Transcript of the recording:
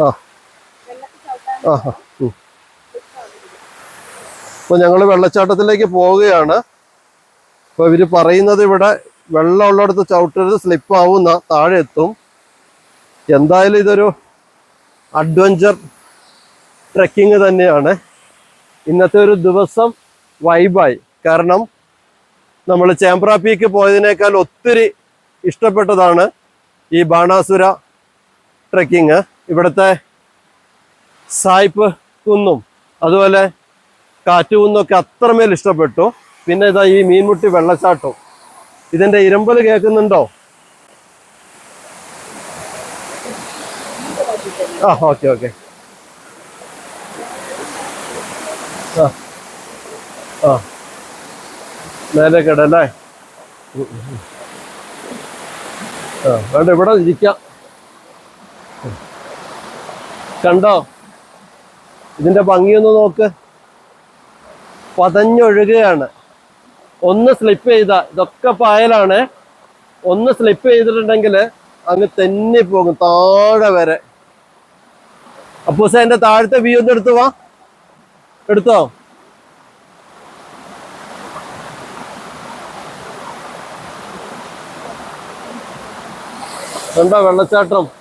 ആ. ആ ആ. അപ്പൊ ഞങ്ങൾ വെള്ളച്ചാട്ടത്തിലേക്ക് പോവുകയാണ്. അപ്പൊ ഇവർ പറയുന്നത് ഇവിടെ വെള്ളം ഉള്ളിടത്ത് ചവിട്ടരുത് സ്ലിപ്പ് ആവുന്ന താഴെ എത്തും. എന്തായാലും ഇതൊരു അഡ്വഞ്ചർ ട്രെക്കിംഗ് തന്നെയാണ്. ഇന്നത്തെ ഒരു ദിവസം വൈബായി കാരണം നമ്മൾ ചേമ്പ്ര പീക്ക് പോയതിനേക്കാൾ ഒത്തിരി ഇഷ്ടപ്പെട്ടതാണ് ഈ ബാണാസുര ട്രെക്കിങ് ഇവിടുത്തെ സായിപ്പ് കുന്നും അതുപോലെ കാറ്റുകുന്നൊക്കെ അത്രമേൽ ഇഷ്ടപ്പെട്ടു. പിന്നെ ഇതാ ഈ മീൻമുട്ടി വെള്ളച്ചാട്ടവും ഇതിന്റെ ഇരമ്പൽ കേൾക്കുന്നുണ്ടോ? ആ ഓക്കെ ഓക്കെ. ആ ആ. നേരെ കിടല്ലേ. ആ വേണ്ട ഇവിടെ ഇരിക്കാം. കണ്ടോ? ഇതിന്റെ ഭംഗിയൊന്ന് നോക്ക്. പതഞ്ഞൊഴുകുകയാണ് ഒന്ന് സ്ലിപ്പ് ചെയ്ത ഇതൊക്കെ പായലാണ്. ഒന്ന് സ്ലിപ്പ് ചെയ്തിട്ടുണ്ടെങ്കിൽ അങ്ങ് തെന്നി പോകും താഴെ വരെ. അപ്പൂസ എന്റെ താഴത്തെ വ്യൂ ഒന്ന് എടുത്തു വാ. എടുത്തോ? കണ്ടോ വെള്ളച്ചാട്ടം?